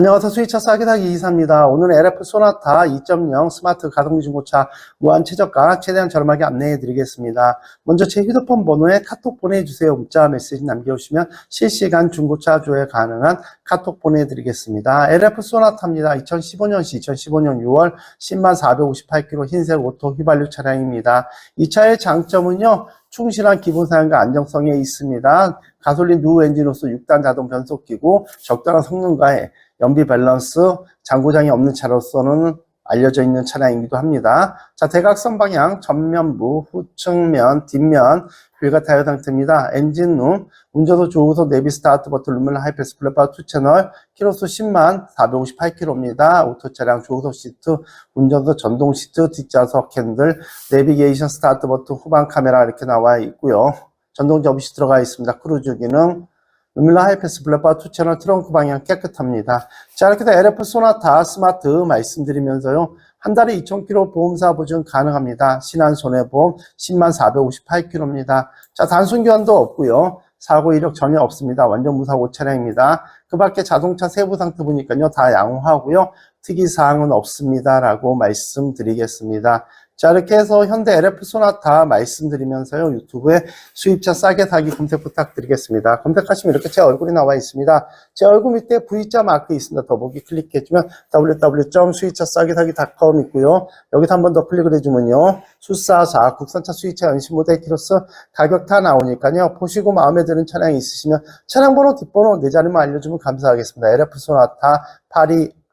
안녕하세요. 수위차 싸게 사기 이사입니다. 오늘 LF 소나타 2.0 스마트 가성비 중고차 무한 최저가 최대한 저렴하게 안내해 드리겠습니다. 먼저 제 휴대폰 번호에 카톡 보내주세요. 문자 메시지 남겨주시면 실시간 중고차 조회 가능한 카톡 보내드리겠습니다. LF 소나타입니다. 2015년시 2015년 6월 10만 458km 흰색 오토 휘발유 차량입니다. 이 차의 장점은요. 충실한 기본 사양과 안정성에 있습니다. 가솔린 누 엔진으로서 6단 자동 변속기고 적당한 성능과의 연비 밸런스, 장고장이 없는 차로서는 알려져 있는 차량이기도 합니다. 자, 대각선 방향, 전면부, 후측면, 뒷면, 휠과 타이어 상태입니다. 엔진룸, 운전도 조우석 내비 스타트 버튼 루멜라 하이패스 플랫파 2채널, 키로수 10만 458km입니다. 오토 차량 조우석 시트, 운전석 전동 시트, 뒷좌석 핸들, 내비게이션 스타트 버튼, 후방 카메라 이렇게 나와 있고요. 전동 접이시 들어가 있습니다. 크루즈 기능, 루밀라 하이패스 블랙바 2채널 트렁크 방향 깨끗합니다. 자, 이렇게 해서 LF 소나타 스마트 말씀드리면서요. 한 달에 2,000km 보험사 보증 가능합니다. 신한 손해보험 10만 458km입니다. 자, 단순 교환도 없고요. 사고 이력 전혀 없습니다. 완전 무사고 차량입니다. 그 밖에 자동차 세부 상태 보니까요. 다 양호하고요. 특이사항은 없습니다라고 말씀드리겠습니다. 자, 이렇게 해서 현대 LF 소나타 말씀드리면서요. 유튜브에 수입차 싸게 사기 검색 부탁드리겠습니다. 검색하시면 이렇게 제 얼굴이 나와 있습니다. 제 얼굴 밑에 V자 마크 있습니다. 더보기 클릭해주면 www.수입차 싸게 사기.com 있고요. 여기서 한 번 더 클릭을 해주면요. 수사사 국산차 수입차 연신 모델 키로스 가격 다 나오니까요. 보시고 마음에 드는 차량이 있으시면 차량 번호, 뒷번호 네 자리만 알려주면 감사하겠습니다. LF 소나타